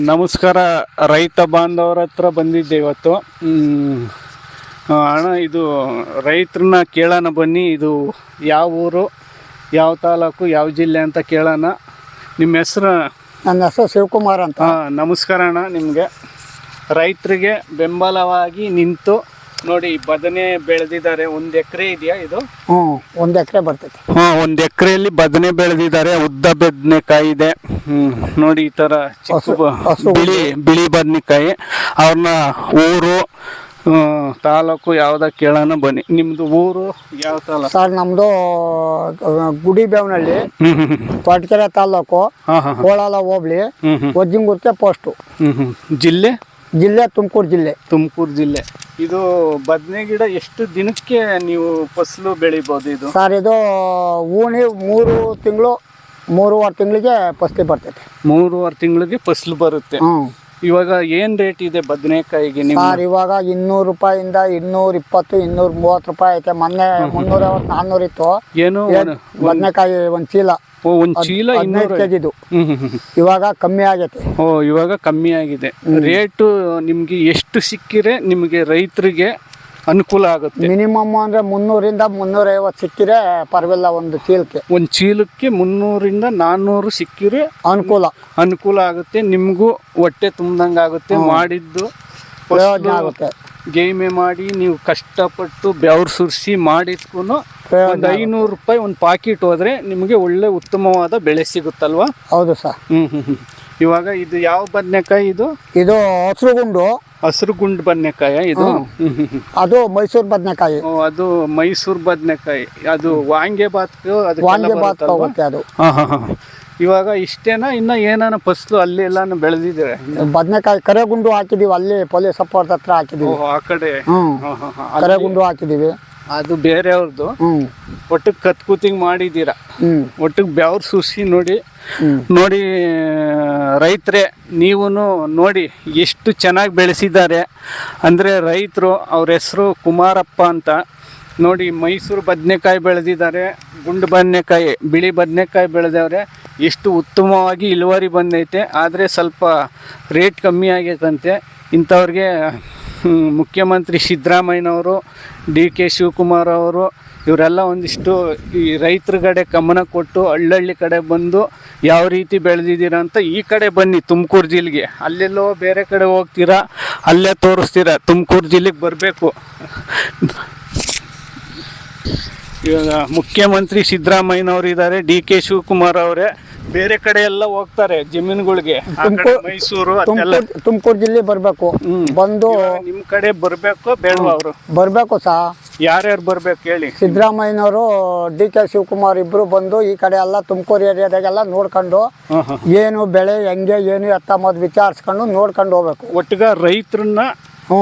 ನಮಸ್ಕಾರ ರೈತ ಬಾಂಧವರ ಹತ್ರ ಬಂದಿದ್ದೆ ಇವತ್ತು. ಅಣ್ಣ ಇದು ರೈತರನ್ನ ಕೇಳೋಣ ಬನ್ನಿ. ಇದು ಯಾವ ಊರು ಯಾವ ತಾಲೂಕು ಯಾವ ಜಿಲ್ಲೆ ಅಂತ ಕೇಳೋಣ. ನಿಮ್ಮ ಹೆಸರು? ನನ್ನ ಹೆಸರು ಶಿವಕುಮಾರ್ ಅಂತ. ನಮಸ್ಕಾರ ಅಣ್ಣ ನಿಮಗೆ. ರೈತರಿಗೆ ಬೆಂಬಲವಾಗಿ ನಿಂತು ನೋಡಿ ಬದನೆ ಬೆಳೆದಿದ್ದಾರೆ. ಒಂದ್ ಎಕರೆ ಇದೆಯಾ ಇದು? ಹ್ಞೂ ಒಂದು ಎಕರೆ ಬರ್ತೈತಿ. ಹಾ ಒಂದ್ ಎಕರೆಯಲ್ಲಿ ಬದನೆ ಬೆಳೆದಿದ್ದಾರೆ. ಉದ್ದ ಬದನೆಕಾಯಿ ಇದೆ. ಹ್ಮ್ ನೋಡಿ ಈ ತರ ಚಿಕ್ಕ ಹಸು- ಬ- ಹಸು ಬಿಳಿ ಬಿಳಿ ಬದನೆಕಾಯಿ. ಅವ್ರನ್ನ ಊರು ಆ, ತಾಲೂಕು ಯಾವ್ದ ಕೇಳೋಣ ಬನ್ನಿ. ನಿಮ್ದು ಊರು ಯಾವ ತಾಲೂಕು? ಸರ್ ನಮ್ಮದು ಗುಡಿ ಬೇವನಹಳ್ಳಿ. ಹ್ಮ್ ಹ್ಮ್ ಹ್ಮ್. ಕೊಟ್ಕೆರೆ ತಾಲೂಕು. ಹಾ ಹಾ ಹಾ. ಕೋಲಾಲ ಹೋಬಳಿ. ಹ್ಮ್ ಹ್ಮ್. ಒಜ್ಜಿಂಗುರ್ಕೆ ಪೋಸ್ಟು. ಹ್ಮ್ ಹ್ಮ್. ಜಿಲ್ಲೆ? ಜಿಲ್ಲೆ ತುಮಕೂರು ಜಿಲ್ಲೆ. ತುಮಕೂರು ಜಿಲ್ಲೆ. ಇದು ಬದನೆ ಗಿಡ ಎಷ್ಟು ದಿನಕ್ಕೆ ನೀವು ಫಸಲು ಬೆಳಿಬೋದು ಇದು? ಸರ್ ಇದು ಊಣಿ ಮೂರು ತಿಂಗಳು ಮೂರುವರೆ ತಿಂಗಳಿಗೆ ಫಸ್ಲಿ ಬರ್ತೈತೆ. ಮೂರುವರೆ ತಿಂಗಳಿಗೆ ಫಸಲು ಬರುತ್ತೆ. ಹ್ಞೂ ಇವಾಗ ಏನ್ ರೇಟ್ ಇದೆ ಬದನೆಕಾಯಿಗೆ ನಿಮ್ಮ ಸರ್ ಇವಾಗ ಇನ್ನೂರು ರೂಪಾಯಿಂದ ಇನ್ನೂರ ಇಪ್ಪತ್ತು ಇನ್ನೂರ ಮೂವತ್ತು ರೂಪಾಯಿ ಐತೆ. ಮೊನ್ನೆ ಮುನ್ನೂರ ನಾನ್ನೂರು ಇತ್ತು. ಏನು ಬದನೆಕಾಯಿ ಒಂದು ಚೀಲ. ಓ ಒಂದು ಚೀಲ ಹದಿನೈದು ಇನ್ನೂರ ಕೆ ಹ್ಮ್ ಹ್ಮ್ ಹ್ಮ್. ಇವಾಗ ಕಮ್ಮಿ ಆಗೈತೆ. ಓ ಇವಾಗ ಕಮ್ಮಿ ಆಗಿದೆ. ರೇಟು ನಿಮ್ಗೆ ಎಷ್ಟು ಸಿಕ್ಕಿರೆ ನಿಮಗೆ ರೈತರಿಗೆ ಅನುಕೂಲ ಆಗುತ್ತೆ. ಮಿನಿಮಮ್ ಅಂದ್ರೆ ಮುನ್ನೂರಿಂದ ಮುನ್ನೂರೈವತ್ತು ಸಿಕ್ಕಿದ್ರೆ ಪರವಾಗಿಲ್ಲ ಒಂದು ಚೀಲಕ್ಕೆ. ಒಂದು ಚೀಲಕ್ಕೆ ಮುನ್ನೂರಿಂದ ನಾನ್ನೂರು ಸಿಕ್ಕಿರೆ ಅನುಕೂಲ. ಅನುಕೂಲ ಆಗುತ್ತೆ. ನಿಮಗೂ ಹೊಟ್ಟೆ ತುಂಬ್ದಂಗೆ ಆಗುತ್ತೆ ಮಾಡಿದ್ದು ಪ್ರಯೋಜನ ಆಗುತ್ತೆ. ಗೇಮೆ ಮಾಡಿ ನೀವು ಕಷ್ಟಪಟ್ಟು ಬೆವ್ರು ಸುರಿಸಿ ಮಾಡಿದ್ಕೂ ಒಂದು ಐನೂರು ರೂಪಾಯಿ ಒಂದು ಪಾಕಿಟ್ ಹೋದ್ರೆ ನಿಮಗೆ ಒಳ್ಳೆ ಉತ್ತಮವಾದ ಬೆಳೆ ಸಿಗುತ್ತಲ್ವಾ? ಹೌದು ಸರ್. ಹ್ಮ್ ಹ್ಮ್ ಹ್ಮ್. ಇವಾಗ ಇದು ಯಾವ ಬದನೆಕಾಯಿ ಇದು? ಇದು ಹಸಿರುಗುಂಡು. ಹಸಿರು ಗುಂಡು ಬದನೆಕಾಯ ಇದು? ಹ್ಮ್. ಹ್ಮ್ ಹ್ಮ್. ಅದು ಮೈಸೂರು ಬದನೆಕಾಯಿ. ಓ, ಅದು ಮೈಸೂರು ಬದನೆಕಾಯಿ. ಅದು ವಾಂಗೆ ಬಾತ್ ವಾಂಗೆ ಬಾತ್ ಹೋಗುತ್ತೆ ಅದು. ಹಾ ಹಾ ಹಾ. ಇವಾಗ ಇಷ್ಟೇನಾ? ಇನ್ನ ಏನಾನ ಫಸ್ಲು ಅಲ್ಲಿ ಎಲ್ಲಾನು ಬೆಳೆದಿದ್ರೆ ಬದನೆಕಾಯಿ ಕರೆಗುಂಡು ಹಾಕಿದೀವಿ ಅಲ್ಲಿ ಪೊಲೀಸ್ ಸಪೋರ್ಟ್ ಹತ್ರ ಹಾಕಿದೀವಿ. ಆ ಕಡೆ? ಹ್ಮ್. ಹಾ, ಹಾ, ಕರೆಗುಂಡು ಹಾಕಿದೀವಿ. ಅದು ಬೇರೆಯವ್ರದ್ದು ಹ್ಮ್. ಒಟ್ಟಿಗೆ ಕತ್ಕೂತಿಂಗ್ ಮಾಡಿದ್ದೀರಾ? ಹ್ಮ್. ಒಟ್ಟಿಗೆ ಬೆವ್ರು ಸುಸಿ ನೋಡಿ ಹ್ಮ್. ನೋಡಿ ರೈತರೇ ನೀವು ನೋಡಿ ಎಷ್ಟು ಚೆನ್ನಾಗಿ ಬೆಳೆಸಿದ್ದಾರೆ. ಅಂದರೆ ರೈತರು ಅವ್ರ ಹೆಸರು ಕುಮಾರಪ್ಪ ಅಂತ ನೋಡಿ ಮೈಸೂರು ಬದನೆಕಾಯಿ ಬೆಳೆದಿದ್ದಾರೆ ಗುಂಡು ಬದನೆಕಾಯಿ ಬಿಳಿ ಬದನೆಕಾಯಿ ಬೆಳೆದವ್ರೆ. ಎಷ್ಟು ಉತ್ತಮವಾಗಿ ಇಳುವರಿ ಬಂದೈತೆ, ಆದರೆ ಸ್ವಲ್ಪ ರೇಟ್ ಕಮ್ಮಿ ಆಗೈತಂತೆ. ಇಂಥವ್ರಿಗೆ ಮುಖ್ಯಮಂತ್ರಿ ಸಿದ್ದರಾಮಯ್ಯನವರು, ಡಿ ಕೆ ಶಿವಕುಮಾರ್ ಅವರು, ಇವರೆಲ್ಲ ಒಂದಿಷ್ಟು ಈ ರೈತರ ಕಡೆ ಗಮನ ಕೊಟ್ಟು ಹಳ್ಳಹಳ್ಳಿ ಕಡೆ ಬಂದು ಯಾವ ರೀತಿ ಬೆಳೆದಿದ್ದೀರಾ ಅಂತ ಈ ಕಡೆ ಬನ್ನಿ, ತುಮಕೂರು ಜಿಲ್ಲೆಗೆ. ಅಲ್ಲೆಲ್ಲೋ ಬೇರೆ ಕಡೆ ಹೋಗ್ತೀರಾ, ಅಲ್ಲೇ ತೋರಿಸ್ತೀರಾ, ತುಮಕೂರು ಜಿಲ್ಲೆಗೆ ಬರಬೇಕು. ಇವಾಗ ಮುಖ್ಯಮಂತ್ರಿ ಸಿದ್ದರಾಮಯ್ಯನವರು ಇದ್ದಾರೆ ಡಿ ಕೆ ಶಿವಕುಮಾರ್ ಅವರೇ. ಬೇರೆ ಕಡೆ ಎಲ್ಲ ಹೋಗ್ತಾರೆ ಜಮೀನುಗಳಿಗೆ. ಆ ಕಡೆ ತುಮ್ಕೂರು- ಮೈಸೂರು ಅದೆಲ್ಲ. ತುಮಕೂರು ತುಮಕೂರು ಜಿಲ್ಲೆ ಬರಬೇಕು. ಬಂದು ನಿಮ್ ಕಡೆ ಬರ್ಬೇಕು ಬೇಡ ಅವರು? ಬರಬೇಕು ಸಾ. ಯಾರ್ಯಾರು ಬರ್ಬೇಕು ಹೇಳಿ? ಸಿದ್ದರಾಮಯ್ಯನವರು ಡಿ ಕೆ ಶಿವಕುಮಾರ್ ಇಬ್ರು ಬಂದು ಈ ಕಡೆ ಎಲ್ಲ ತುಮಕೂರು ಏರಿಯಾದಾಗೆಲ್ಲ ನೋಡ್ಕೊಂಡು ಏನು ಬೆಳೆ ಹೆಂಗೆ ಏನು ಎತ್ತ ಮೊದ್ ವಿಚಾರಿಸ್ಕೊಂಡು ನೋಡ್ಕೊಂಡು ಹೋಗ್ಬೇಕು. ಒಟ್ಟಿಗೆ ರೈತರನ್ನ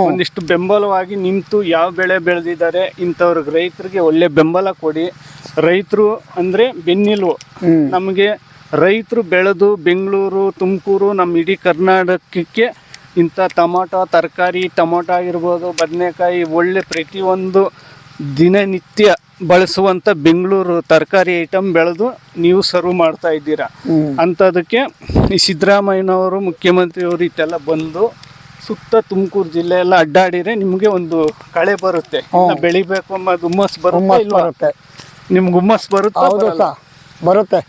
ಒಂದಿಷ್ಟು ಬೆಂಬಲವಾಗಿ ನಿಂತು ಯಾವ ಬೆಳೆ ಬೆಳೆದಿದ್ದಾರೆ ಇಂಥವ್ರಿಗೆ ರೈತರಿಗೆ ಒಳ್ಳೆ ಬೆಂಬಲ ಕೊಡಿ. ರೈತರು ಅಂದ್ರೆ ಬೆನ್ನೆಲುಬು ಹ್ಮ್. ನಮಗೆ ರೈತರು ಬೆಳೆದು ಬೆಂಗಳೂರು ತುಮಕೂರು ನಮ್ಮ ಇಡೀ ಕರ್ನಾಟಕಕ್ಕೆ ಇಂಥ ಟೊಮೊಟೊ ತರಕಾರಿ ಟೊಮೊಟೊ ಆಗಿರ್ಬೋದು ಬದನೆಕಾಯಿ ಒಳ್ಳೆ ಪ್ರತಿಯೊಂದು ದಿನನಿತ್ಯ ಬಳಸುವಂಥ ಬೆಂಗಳೂರು ತರಕಾರಿ ಐಟಮ್ ಬೆಳೆದು ನೀವು ಸರ್ವ್ ಮಾಡ್ತಾ ಇದ್ದೀರಾ. ಅಂಥದಕ್ಕೆ ಈ ಸಿದ್ದರಾಮಯ್ಯನವರು ಮುಖ್ಯಮಂತ್ರಿಯವರು ಇಟ್ಟೆಲ್ಲ ಬಂದು ಸುತ್ತ ತುಮಕೂರು ಜಿಲ್ಲೆ ಎಲ್ಲ ಅಡ್ಡಾಡಿದ್ರೆ ನಿಮಗೆ ಒಂದು ಕಳೆ ಬರುತ್ತೆ. ಬೆಳಿಬೇಕು ಅನ್ನೋದು ಹುಮ್ಮಸ್ ಬರುತ್ತೆ ಹುಮ್ಮಸ್ ಇಲ್ವಾ? ಬರುತ್ತೆ. ನಿಮ್ಗೆ ಹುಮ್ಮಸ್ ಬರುತ್ತೆ ಹೌದು ಬರುತ್ತೆ.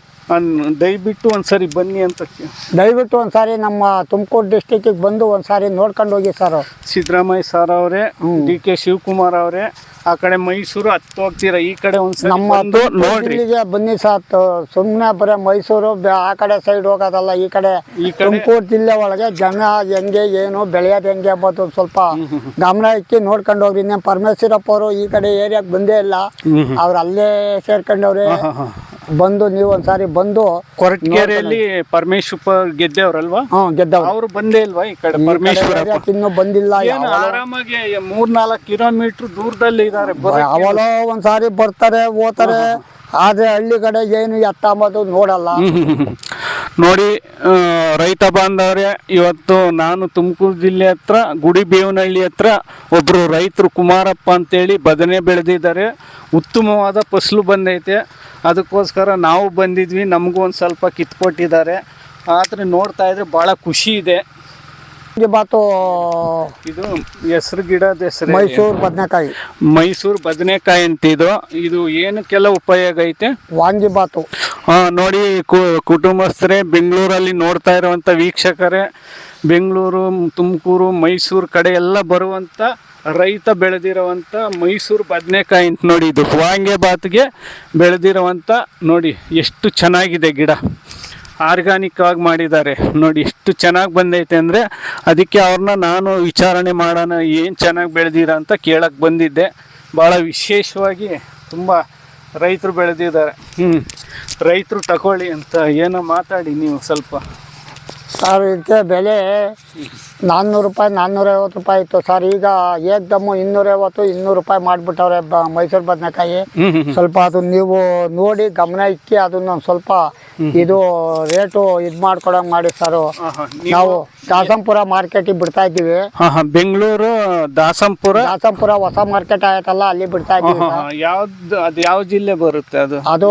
ದಯವಿಟ್ಟು ಒಂದ್ಸರಿ ಬನ್ನಿ ಅಂತ ಕೇ- ದಯವಿಟ್ಟು ಒಂದ್ಸಾರಿ ನಮ್ಮ ತುಮಕೂರು ಡಿಸ್ಟಿಕ್ಕಿಗೆ ಬಂದು ಒಂದ್ಸಾರಿ ನೋಡ್ಕೊಂಡು ಹೋಗಿ ಸರ್ ಸಿದ್ದರಾಮಯ್ಯ ಸರ್ ಅವರೇ ಡಿ ಕೆ ಶಿವಕುಮಾರ್ ಅವರೇ ಆ ಕಡೆ ಮೈಸೂರು ಹತ್ತು ಹೋಗ್ತೀರಾ ಈ ಕಡೆ ಒಂದ್ಸರಿ ನಮ್ಮ ಬಂದು ತುಮಕೂರು ನೋಡ್ರಿ. ಜಿಲ್ಲೆಗೆ ಬನ್ನಿ ಸರ್ ಸುಮ್ಮನೆ ಬರೀ ಮೈಸೂರು ಬೆ- ಆ ಕಡೆ ಸೈಡ್ ಹೋಗೋದಲ್ಲ ಈ ಕಡೆ ಈ ಕಡೆ ತುಮಕೂರು ಜಿಲ್ಲೆ ಒಳಗೆ ಜನ ಹೆಂಗೆ ಏನು ಬೆಳೆಯೋದು ಹೆಂಗೆ ಅಂಬೋದು ಸ್ವಲ್ಪ ಗಮನ ಇಕ್ಕಿ ನೋಡ್ಕೊಂಡು ಹೋಗ್ರಿ. ಪರಮೇಶ್ವರಪ್ಪ ಅವರು ಈ ಕಡೆ ಏರಿಯಾಗೆ ಬಂದೇ ಇಲ್ಲ. ಅವ್ರು ಅಲ್ಲೇ ಸೇರ್ಕೊಂಡವ್ರೆ. ಬಂದು ನೀವು ಒಂದ್ಸಾರಿ ಬಂದು ಕೊರಟಗೆರೆಯಲ್ಲಿ ಪರಮೇಶ್ವರ್ ಗೆದ್ದವ್ರಲ್ವಾ? ಗೆದ್ದವ್ರು. ಅವ್ರು ಬಂದೇ ಇಲ್ವಾ ಈ ಕಡೆ ಪರಮೇಶ್ವರ ಇನ್ನೂ ಬಂದಿಲ್ಲ ಏನು ಆರಾಮಾಗಿ ಮೂರ್ನಾಲ್ಕು ಕಿಲೋಮೀಟರ್ ದೂರದಲ್ಲಿ ಇದ್ದಾರೆ ಅವಳೋ ಒಂದ್ಸಾರಿ ಬರ್ತಾರೆ ಹೋತಾರೆ ಆದ್ರೆ ಹಳ್ಳಿ ಕಡೆ ಏನು ಎತ್ತ ಅಂಬೋದು ನೋಡಲ್ಲ. ನೋಡಿ ರೈತ ಬಾಂಧವರೇ ಇವತ್ತು ನಾನು ತುಮಕೂರು ಜಿಲ್ಲೆ ಹತ್ರ ಗುಡಿಬೇವನಹಳ್ಳಿ ಹತ್ರ ಒಬ್ಬರು ರೈತರು ಕುಮಾರಪ್ಪ ಅಂತೇಳಿ ಬದನೆ ಬೆಳೆದಿದ್ದಾರೆ. ಉತ್ತಮವಾದ ಫಸಲು ಬಂದೈತೆ. ಅದಕ್ಕೋಸ್ಕರ ನಾವು ಬಂದಿದ್ವಿ ನಮಗೂ ಒಂದು ಸ್ವಲ್ಪ ಕಿತ್ಕೊಟ್ಟಿದ್ದಾರೆ ಆದರೆ ನೋಡ್ತಾ ಇದ್ರೆ ಭಾಳ ಖುಷಿ ಇದೆ. ಬಾತು ಇದು ಹೆಸರು ಗಿಡದ ಹೆಸರು ಮೈಸೂರು ಬದನೆಕಾಯಿ. ಮೈಸೂರು ಬದನೆಕಾಯಿ ಅಂತ ಇದು ಏನಕ್ಕೆಲ್ಲ ಉಪಯೋಗ ಐತೆ? ವಾಂಗಿ ಬಾತು ಆ, ನೋಡಿ ಕುಟುಂಬಸ್ಥರೇ, ಬೆಂಗಳೂರಲ್ಲಿ ನೋಡ್ತಾ ಇರುವಂಥ ವೀಕ್ಷಕರೇ, ಬೆಂಗಳೂರು, ತುಮಕೂರು, ಮೈಸೂರು ಕಡೆ ಎಲ್ಲ ಬರುವಂಥ ರೈತ ಬೆಳೆದಿರುವಂಥ ಮೈಸೂರು ಬದನೆಕಾಯಿ ಅಂತ ನೋಡಿ, ಇದು ವಾಂಗೆ ಬಾತ್ಗೆ ಬೆಳೆದಿರುವಂಥ ನೋಡಿ, ಎಷ್ಟು ಚೆನ್ನಾಗಿದೆ ಗಿಡ. ಆರ್ಗಾನಿಕ್ ಆಗಿ ಮಾಡಿದ್ದಾರೆ. ನೋಡಿ, ಎಷ್ಟು ಚೆನ್ನಾಗಿ ಬಂದೈತೆ ಅಂದರೆ, ಅದಕ್ಕೆ ಅವ್ರನ್ನ ನಾನು ವಿಚಾರಣೆ ಮಾಡೋಣ, ಏನು ಚೆನ್ನಾಗಿ ಬೆಳೆದಿರ ಅಂತ ಕೇಳಕ್ಕೆ ಬಂದಿದ್ದೆ. ಭಾಳ ವಿಶೇಷವಾಗಿ ತುಂಬ ರೈತರು ಬೆಳೆದಿದ್ದಾರೆ. ಹ್ಞೂ ರೈತರು ತಗೊಳ್ಳಿ ಅಂತ ಏನೋ ಮಾತಾಡಿ ನೀವು ಸ್ವಲ್ಪ. ಸರ್ ಇದಕ್ಕೆ ಬೆಲೆ ನಾನ್ನೂರು ರೂಪಾಯಿ ನಾನ್ನೂರೈವತ್ತು ರೂಪಾಯಿ ಇತ್ತು. ಸರ್ ಈಗ ಏಕ್ದಮ್ಮು ಇನ್ನೂರೈವತ್ತು ಇನ್ನೂರು ರೂಪಾಯಿ ಮಾಡಿಬಿಟ್ಟವ್ರೆ ಬ ಮೈಸೂರು ಬದನೆಕಾಯಿ. ಸ್ವಲ್ಪ ಅದು ನೀವು ನೋಡಿ ಗಮನ ಇಕ್ಕಿ ಅದನ್ನ ಸ್ವಲ್ಪ ಇದು ರೇಟು ಇದು ಮಾಡ್ಕೊಡಂಗ್ ಮಾಡಿ ಸರ್. ನಾವು ದಾಸಂಪುರ ಮಾರ್ಕೆಟಿಗೆ ಬಿಡ್ತಾ ಇದ್ದೀವಿ. ಬೆಂಗಳೂರು ದಾಸಂಪುರ? ದಾಸಂಪುರ ಹೊಸ ಮಾರ್ಕೆಟ್ ಆಯ್ತಲ್ಲ ಅಲ್ಲಿ ಬಿಡ್ತಾ ಇದ್ದೀವಿ ಯಾವ್ದು ಅದು ಯಾವ ಜಿಲ್ಲೆ ಬರುತ್ತೆ ಅದು? ಅದು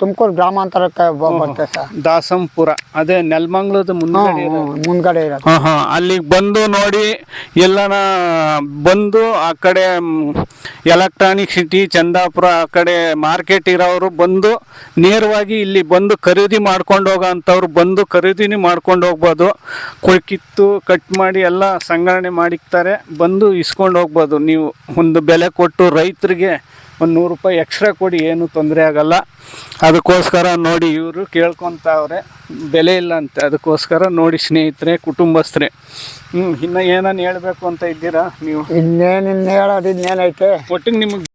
ತುಮಕೂರು ಗ್ರಾಮಾಂತರಕ್ಕೆ ಬರುತ್ತೆ ಸರ್. ದಾಸಂಪುರ. ಅದೇ ನೆಲಮಂಗ್ಲದ ಮುಂದ್ಗಡೆ ಇರೋದು. ಅಲ್ಲಿಗೆ ಬಂದು ನೋಡಿ ಎಲ್ಲನ ಬಂದು ಆ ಕಡೆ ಎಲೆಕ್ಟ್ರಾನಿಕ್ ಸಿಟಿ ಚಂದಾಪುರ ಆ ಕಡೆ ಮಾರ್ಕೆಟ್ ಇರೋರು ಬಂದು ನೇರವಾಗಿ ಇಲ್ಲಿ ಬಂದು ಖರೀದಿ ಮಾಡ್ಕೊಂಡು ಹೋಗೋ ಅಂಥವ್ರು ಬಂದು ಖರೀದಿನೇ ಮಾಡ್ಕೊಂಡು ಹೋಗ್ಬೋದು. ಕಿತ್ತು ಕಟ್ ಮಾಡಿ ಎಲ್ಲ ಸಂಗ್ರಹಣೆ ಮಾಡಿಕ್ತಾರೆ. ಬಂದು ಇಸ್ಕೊಂಡು ಹೋಗ್ಬೋದು. ನೀವು ಒಂದು ಬೆಲೆ ಕೊಟ್ಟು ರೈತರಿಗೆ ಒಂದು ನೂರು ರೂಪಾಯಿ ಎಕ್ಸ್ಟ್ರಾ ಕೊಡಿ ಏನು ತೊಂದರೆ ಆಗಲ್ಲ. ಅದಕ್ಕೋಸ್ಕರ ನೋಡಿ ಇವರು ಕೇಳ್ಕೊತಾವ್ರೆ. ಬೆಲೆ ಇಲ್ಲ ಅಂತ. ಅದಕ್ಕೋಸ್ಕರ ನೋಡಿ ಸ್ನೇಹಿತರೆ ಕುಟುಂಬಸ್ಥರೇ. ಹ್ಞೂ ಇನ್ನೂ ಏನೇನು ಹೇಳಬೇಕು ಅಂತ ಇದ್ದೀರಾ ನೀವು? ಇನ್ನೇನು ಇನ್ನು ಹೇಳೋದು ಇನ್ನೇನೈತೆ? ಒಟ್ಟಿಗೆ ನಿಮಗೆ